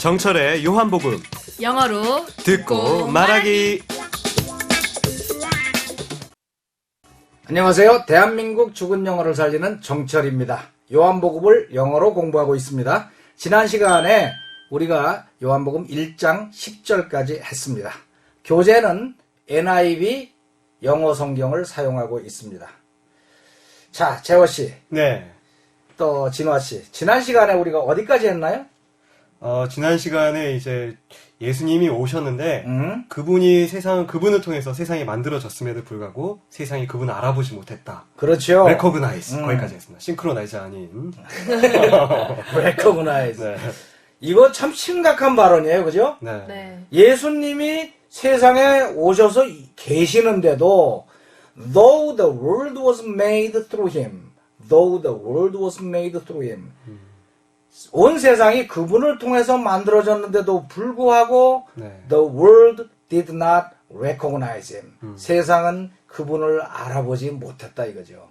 정철의 요한복음 영어로 듣고 말하기. 안녕하세요. 대한민국 죽은 영어를 살리는 정철입니다. 요한복음을 영어로 공부하고 있습니다. 지난 시간에 우리가 요한복음 1장 10절까지 했습니다. 교재는 NIV 영어 성경을 사용하고 있습니다. 자, 재호 씨, 네. 또 진화 씨. 지난 시간에 우리가 어디까지 했나요? 어, 지난 시간에 이제 예수님이 오셨는데 음? 그분이 세상 그분을 통해서 세상이 만들어졌음에도 불구하고 세상이 그분을 알아보지 못했다. 그렇죠. 레코그나이즈 음. 거기까지 했습니다. 싱크로나이즈 아닌. recognize. 네. 이거 참 심각한 발언이에요. 그죠? 네. 네. 예수님이 세상에 오셔서 계시는데도 though the world was made through him though the world was made through him 온 세상이 그분을 통해서 만들어졌는데도 불구하고 네. the world did not recognize him 세상은 그분을 알아보지 못했다 이거죠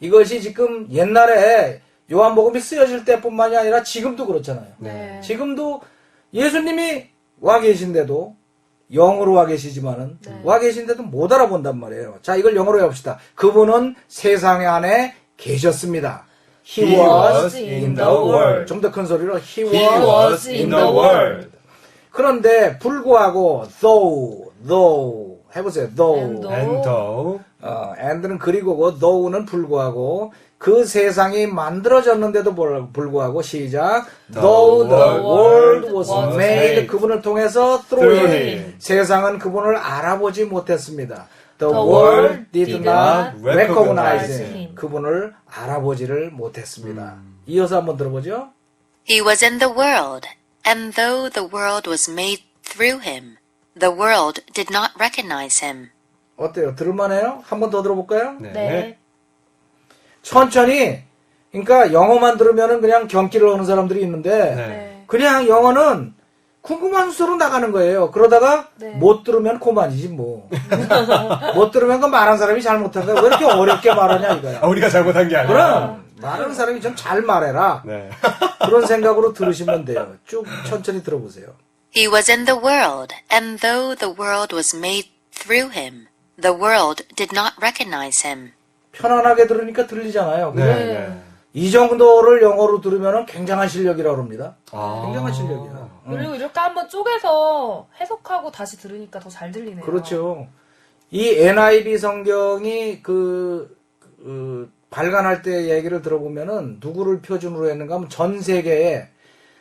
이것이 지금 옛날에 요한복음이 쓰여질 때뿐만이 아니라 지금도 그렇잖아요 네. 지금도 예수님이 와 계신데도 영어로 와 계시지만은 네. 와 계신데도 못 알아본단 말이에요. 자, 이걸 영어로 해봅시다. 그분은 세상 안에 계셨습니다. He, was, in the world. 좀 더 큰 소리로 He, He was, was in the world. 그런데 불구하고 though, though 해보세요. though. And though. 어, and는 그리고고 though는 불구하고 그 세상이 만들어졌는데도 불- 불구하고 시작 though the world was was made made 그분을 통해서 through through him him. 세상은 그분을 알아보지 못했습니다 the world did not recognize him. 그분을 알아보지를 못했습니다 이어서 한번 들어보죠 He was in the world, and though the world was made through him, the world did not recognize him. 어때요 들을만해요 한번 더 들어볼까요 네. 네. 천천히 그러니까 영어만 들으면은 그냥 경기를 하는 사람들이 있는데 네. 네. 그냥 영어는 궁금한 수로 나가는 거예요. 그러다가 네. 못 들으면 고만이지 뭐. 못 들으면 그 말한 사람이 잘못한 거야. 왜 이렇게 어렵게 말하냐 이거야. 아, 우리가 잘못한 게 아니라. 그럼 말하는 사람이 좀 잘 말해라. 네. 그런 생각으로 들으시면 돼요. 쭉 천천히 들어보세요. He was in the world, and though the world was made through him, the world did not recognize him. 편안하게 들으니까 들리잖아요. 네. 네. 이 정도를 영어로 들으면 굉장한 실력이라고 합니다. 아. 굉장한 실력이야. 응. 그리고 이렇게 한번 쪼개서 해석하고 다시 들으니까 더 잘 들리네요. 그렇죠. 이 NIV 성경이 그, 그 발간할 때 얘기를 들어보면은 누구를 표준으로 했는가 하면 전 세계에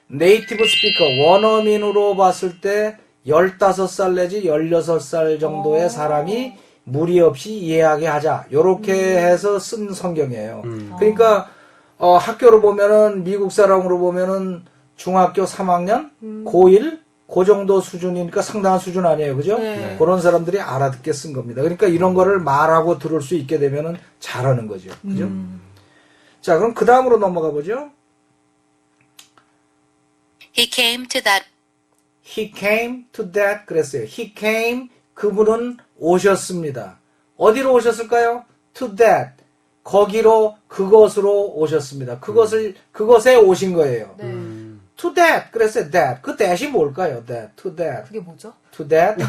네이티브 스피커 원어민으로 봤을 때 15살 내지 16살 정도의 오. 사람이 무리 없이 이해하게 하자. 요렇게 해서 쓴 성경이에요. 음. 그러니까 어, 학교로 보면은 미국 사람으로 보면은 중학교 3학년, 고1, 그 정도 수준이니까 상당한 수준 아니에요. 그죠? 네. 그런 사람들이 알아듣게 쓴 겁니다. 그러니까 이런 거를 말하고 들을 수 있게 되면은 잘하는 거죠. 그죠? 음. 자, 그럼 그 다음으로 넘어가 보죠. He came to that He came to that 그랬어요. He came 그분은 오셨습니다. 어디로 오셨을까요? To that 거기로 그것으로 오셨습니다. 그것을 그것에 오신 거예요. 네. 음. To that 그랬어요. That 그 that이 뭘까요? That to that 그게 뭐죠? to that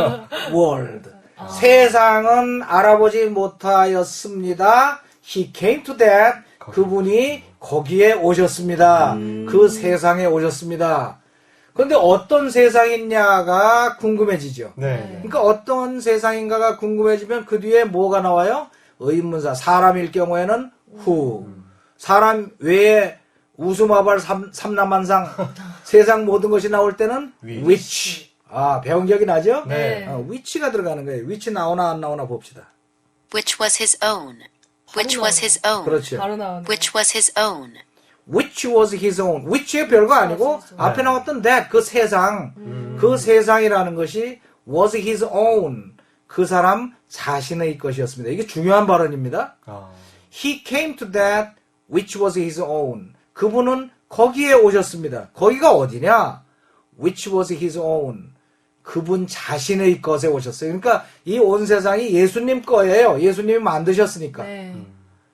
world 세상은 알아보지 못하였습니다. He came to that 그분이 거기에 오셨습니다. 그 세상에 오셨습니다. 그런데 어떤 세상이냐가 궁금해지죠. 네. 그러니까 어떤 세상인가가 궁금해지면 그 뒤에 뭐가 나와요? 의문사. 사람일 경우에는 who. 사람 외에 우수마발 삼, 삼남한상 세상 모든 것이 나올 때는 which. which. 아, 배운 기억이 나죠? 네. 어, which가 들어가는 거예요. which 나오나 안 나오나 봅시다. which was his own, which was his own, 그렇죠. 바로 나오네. which was his own. which was his own. which의 별거 아니고 was his 앞에 own. 나왔던 that 그 세상. 그 세상이라는 것이 was his own. 그 사람 자신의 것이었습니다. 이게 중요한 발언입니다. 아. He came to that which was his own. 그분은 거기에 오셨습니다. 거기가 어디냐? Which was his own. 그분 자신의 것에 오셨어요. 그러니까 이 온 세상이 예수님 거예요. 예수님이 만드셨으니까. 네.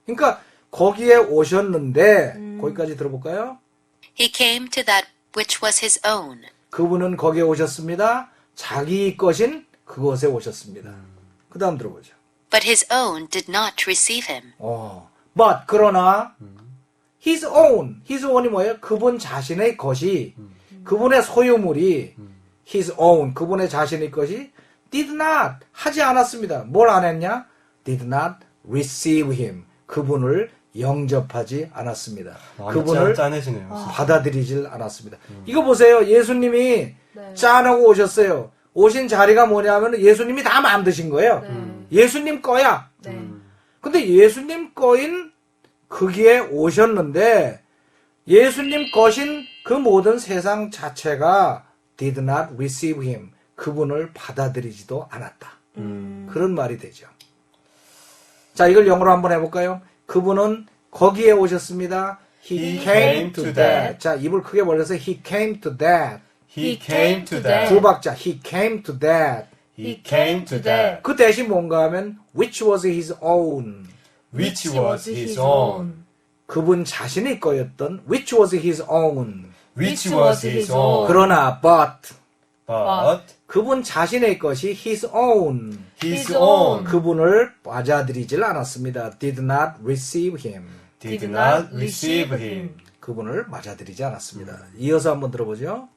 그러니까 거기에 오셨는데 거기까지 들어볼까요? He came to that which was his own. 그분은 거기에 오셨습니다. 자기 것인 그곳에 오셨습니다. 그 다음 들어보죠. But his own did not receive him. 어, but 그러나 his own, his own이 뭐예요? 그분 자신의 것이 그분의 소유물이 his own, 그분의 자신의 것이 did not 하지 않았습니다. 뭘 안 했냐? did not receive him. 그분을 영접하지 않았습니다. 마음이 그분을 짠- 짠해지네요. 받아들이질 않았습니다. 이거 보세요. 예수님이 네. 짠하고 오셨어요. 오신 자리가 뭐냐면 예수님이 다 만드신 거예요. 네. 예수님 거야. 네. 근데 예수님 거인 거기에 오셨는데 예수님 것인 그 모든 세상 자체가 did not receive him. 그분을 받아들이지도 않았다. 음. 그런 말이 되죠. 자, 이걸 영어로 한번 해볼까요? 그분은 거기에 오셨습니다. He, came to that. 자, 입을 크게 벌려서 he came to that. He came to that. 두 박자. He came to that. He came to that. 그 대신 뭔가 하면 which was his own. Which was his own. 그분 자신의 거였던 which was his own. Which was his own. 그러나 but But 그분 자신의 것이 his own. his own 그분을 맞아들이질 않았습니다. did not receive him. did not receive him. 그분을 맞아들이지 않았습니다. 이어서 한번 들어보죠.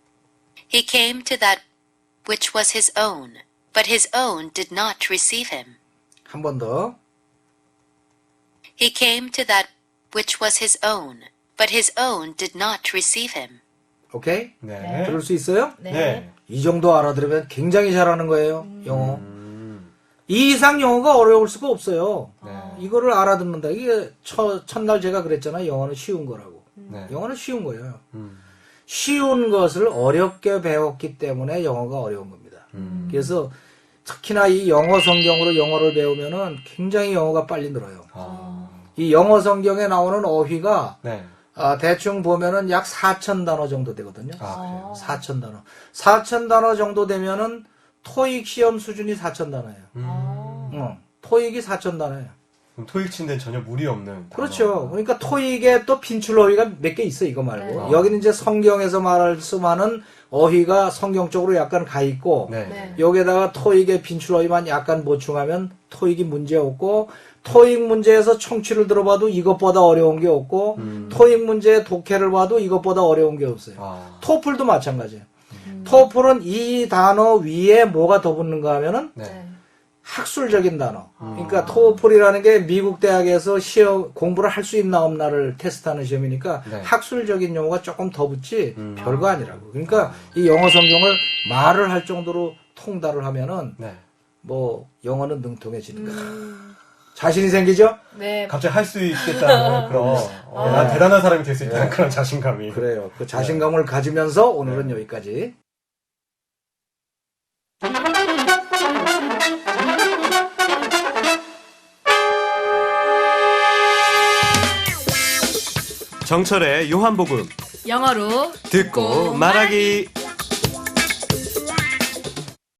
He came to that which was his own, but his own did not receive him. 한 번 더. He came to that which was his own, but his own did not receive him. 오케이? 네. 들을 수 있어요? 네. 네. 이 정도 알아들으면 굉장히 잘하는 거예요. 영어. 음. 이 이상 영어가 어려울 수가 없어요. 네. 이거를 알아듣는다. 이게 첫, 첫날 제가 그랬잖아요. 영어는 쉬운 거라고. 네. 영어는 쉬운 거예요. 음. 쉬운 것을 어렵게 배웠기 때문에 영어가 어려운 겁니다. 음. 그래서 특히나 이 영어 성경으로 영어를 배우면은 굉장히 영어가 빨리 늘어요. 아. 이 영어 성경에 나오는 어휘가 네. 아, 대충 보면은 약 4천 단어 정도 되거든요. 아, 그래요? 4천 단어. 4천 단어 정도 되면은 토익 시험 수준이 4천 단어예요. 음. 어, 토익이 4천 단어예요. 그럼 토익 데는 전혀 무리 없는. 그렇죠. 단어. 그러니까 토익에 또 빈출 어휘가 몇 개 있어 이거 말고 네. 여기는 이제 성경에서 말할 수많은 어휘가 성경적으로 약간 가 있고 네. 네. 여기에다가 토익의 빈출 어휘만 약간 보충하면 토익이 문제 없고 토익 문제에서 청취를 들어봐도 이것보다 어려운 게 없고 음. 토익 문제의 독해를 봐도 이것보다 어려운 게 없어요. 아. 토플도 마찬가지예요. 토플은 이 단어 위에 뭐가 더 붙는가 하면은 네. 네. 학술적인 단어. 그러니까 토플이라는 게 미국 대학에서 시험 공부를 할 수 있나 없나를 테스트하는 시험이니까 네. 학술적인 용어가 조금 더 붙지 음. 별거 아니라고. 그러니까 이 영어 성경을 말을 할 정도로 통달을 하면은 네. 뭐 영어는 능통해지는 거다. 음, 자신이 생기죠? 네. 갑자기 할 수 있겠다는 그런 어, 네. 난 대단한 사람이 될 수 있다는 그런 자신감이. 그래요. 그 자신감을 가지면서 오늘은 여기까지. 정철의 요한복음 영어로 듣고 말하기